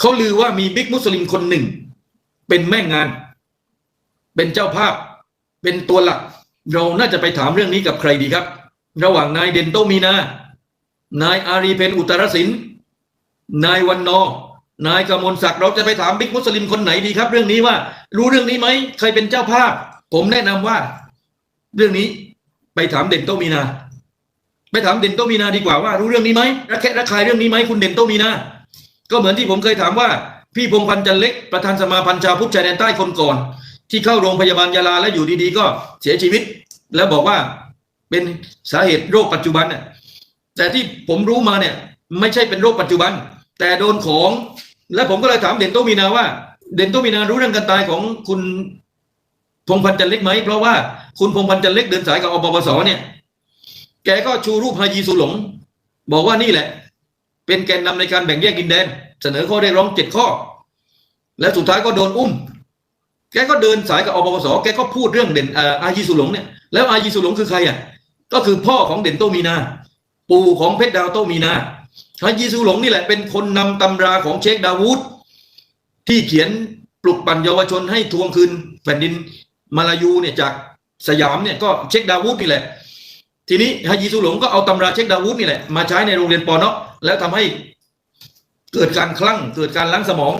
เขาลือว่ามีบิ๊กมุสลิมคนหนึ่ง เป็นแม่งาน เป็นเจ้าภาพ เป็นตัวหลัก เราน่าจะไปถามเรื่องนี้กับใครดีครับ ระหว่างนายเดนโตมีนา นายอารีเพนอุตรศิลป์นายวันนอนายกมลศักดิ์เราจะไปถามบิ๊กมุสลิมคนไหนดีครับ เรื่องนี้ว่า รู้เรื่องนี้ไหมใครเป็นเจ้าภาพ ผมแนะนำว่า เรื่องนี้ไปถามเด่นโตมีนา ไปถามเด่นโตมีนาดีกว่าว่า รู้เรื่องนี้ไหมระแคะระคายเรื่องนี้ไหมคุณเด่นโตมีนา ก็เหมือนที่ผมเคยถามว่า พี่พงพันธ์จันทร์เล็กประธานสมาพันธ์ชาวพุทธชายแดนใต้คนก่อน ที่เข้าโรงพยาบาลยาลาแล้วอยู่ดีๆ ก็เสียชีวิต แล้วบอกว่าเป็นสาเหตุโรคปัจจุบันน่ะแต่ที่ผมรู้มาเนี่ยไม่ใช่เป็นโรคปัจจุบัน แต่โดนของ และผมก็เลยถามเด่นโตมีนาว่า เด่นโตมีนารู้เรื่องการตายของคุณพงพันธ์จันทร์เล็กไหมเพราะว่าคุณพงพันธ์จันทร์เล็กเดินสายกับอปปสเนี่ย แกก็ชูรูปฮายีสุหลง บอกว่านี่แหละ เป็นแกนนำในการแบ่งแยกดินแดน เสนอข้อได้ร้องเจ็ดข้อ และสุดท้ายก็โดนอุ้ม แกก็เดินสายกับอปปสแกก็พูดเรื่องเด่นอายีสุหลงเนี่ยแล้วอายีสุหลงคือใครอะก็คือพ่อของเด่นโตมีนา ปู่ของเพชรดาวโตมีนาอายีสุหลงนี่แหละเป็นคนนำตำราของเชคดาวูดที่เขียนปลุกปั่นเยาวชนให้ทวงคืนแผ่นดินมาลายูเนี่ยจากสยามเนี่ยก็เชคดาวูดนี่แหละ ทีนี้ฮายีสุหลงก็เอาตำราเชคดาวูดนี่แหละมาใช้ในโรงเรียนปอเนาะ แล้วทำให้เกิดการคลั่งเกิดการล้างสมอง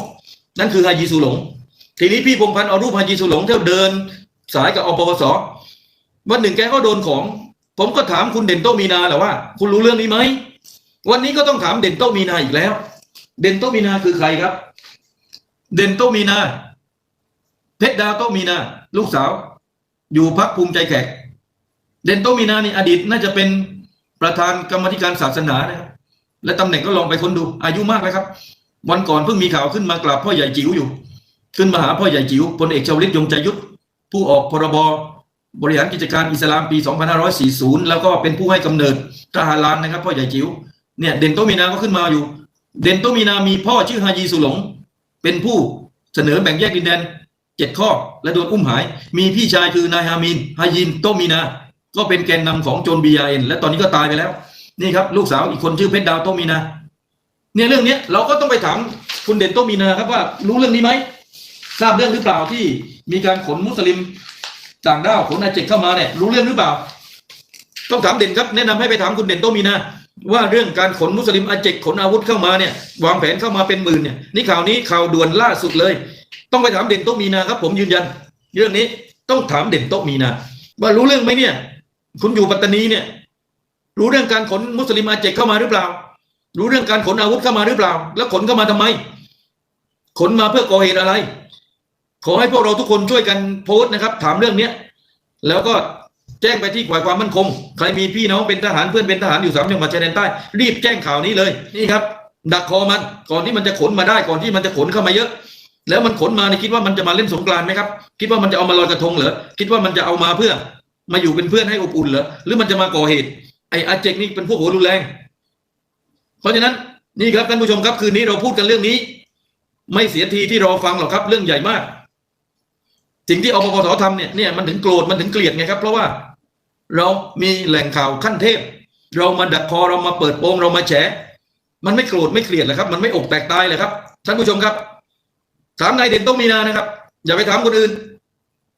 นั่นคือฮายีสุหลง ทีนี้พี่พงพันธ์เอารูปฮายีสุหลงเที่ยวเดิน สายกับอปปสวันหนึ่งแกก็โดนของ ผมก็ถามคุณเด่นโตมีนาแหละว่า คุณรู้เรื่องนี้ไหมวันนี้ก็ต้องถามเด่นโตมีนาอีกแล้ว เด่นโตมีนาคือใครครับ เด่นโตมีนาเพชรดาวโตมีนา ลูกสาว อยู่พักภูมิใจแขก เด่นโตมีนานี่อดีตน่าจะเป็นประธานกรรมธิการศาสนานะครับ และตำแหน่งก็ลองไปค้นดู อายุมากแล้วครับ วันก่อนเพิ่งมีข่าวขึ้นมากราบพ่อใหญ่จิ๋วอยู่ ขึ้นมาหาพ่อใหญ่จิ๋วพลเอกชวลิตยงใจยุทธผู้ออกพรบบริหารกิจการอิสลามปี 2540 แล้วก็เป็นผู้ให้กำเนิดทหารานนะครับ พ่อใหญ่จิ๋วเนี่ยเด่นโตมีนาก็ขึ้นมาอยู่ เด่นโตมีนามีพ่อชื่อฮายีสุหลง เป็นผู้เสนอแบ่งแยกดินแดนเจ็ดข้อและโดนอุ้มหาย มีพี่ชายคือนายฮามินฮายินโตมีนา ก็เป็นแกนนำของโจนบีเอ็นและตอนนี้ก็ตายไปแล้ว นี่ครับลูกสาวอีกคนชื่อเพชรดาวโตมีนาเนี่ยเรื่องเนี้ยเราก็ต้องไปถามคุณเด่นโตมีนาครับว่า รู้เรื่องนี้ไหมทราบเรื่องหรือเปล่าที่มีการขนมุสลิมต่างด้าวขนอาเจกเข้ามาเนี่ยรู้เรื่องหรือเปล่า ต้องถามเด่นครับแนะนำให้ไปถามคุณเด่นโตมีนาว่าเรื่องการขนมุสลิมอาเจกขนอาวุธเข้ามาเนี่ยวางแผนเข้ามาเป็นหมื่นเนี่ยนี่ข่าวนี้ข่าวด่วนล่าสุดเลย ต้องไปถามเด่นโตมีนาครับ ผมยืนยัน เรื่องนี้ต้องถามเด่นโตมีนาว่ารู้เรื่องไหมเนี่ย คุณอยู่ปัตตานีเนี่ย รู้เรื่องการขนมุสลิมอาเจกเข้ามาหรือเปล่า รู้เรื่องการขนอาวุธเข้ามาหรือเปล่า แล้วขนเข้ามาทำไม ขนมาเพื่อก่อเหตุอะไร ขอให้พวกเราทุกคนช่วยกันโพสต์นะครับ ถามเรื่องเนี้ยแล้วก็แจ้งไปที่ฝ่ายความมั่นคง ใครมีพี่น้องเป็นทหารเพื่อนเป็นทหารอยู่สามจังหวัดชายแดนใต้ รีบแจ้งข่าวนี้เลยนี่ครับ ดักคอมันก่อนที่มันจะขนมาได้ก่อนที่มันจะขนเข้ามาเยอะ แล้วมันขนมาเนี่ยคิดว่ามันจะมาเล่นสงกรานต์ไหมครับคิดว่ามันจะเอามาลอยกระทงเหรอคิดว่ามันจะเอามาเพื่อ มาอยู่เป็นเพื่อนให้อบอุ่นเหรอหรือมันจะมาก่อเหตุ ไอ้อาเจกนี่เป็นพวกหัวรุนแรง เพราะฉะนั้นนี่ครับท่านผู้ชมครับคืนนี้เราพูดกันเรื่องนี้ ไม่เสียทีที่รอฟังหรอกครับ เรื่องใหญ่มาก สิ่งที่อปปสทำเนี่ยเนี่ยมันถึงโกรธมันถึงเกลียดไงครับ เพราะว่าเรามีแหล่งข่าวขั้นเทพ เรามาดักคอเรามาเปิดโปงเรามาแฉมันไม่โกรธไม่เกลียดเลยครับ มันไม่อกแตกตายเลยครับท่านผู้ชมครับ ถามนายเด่นต้องมีนานะครับ อย่าไปถามคนอื่น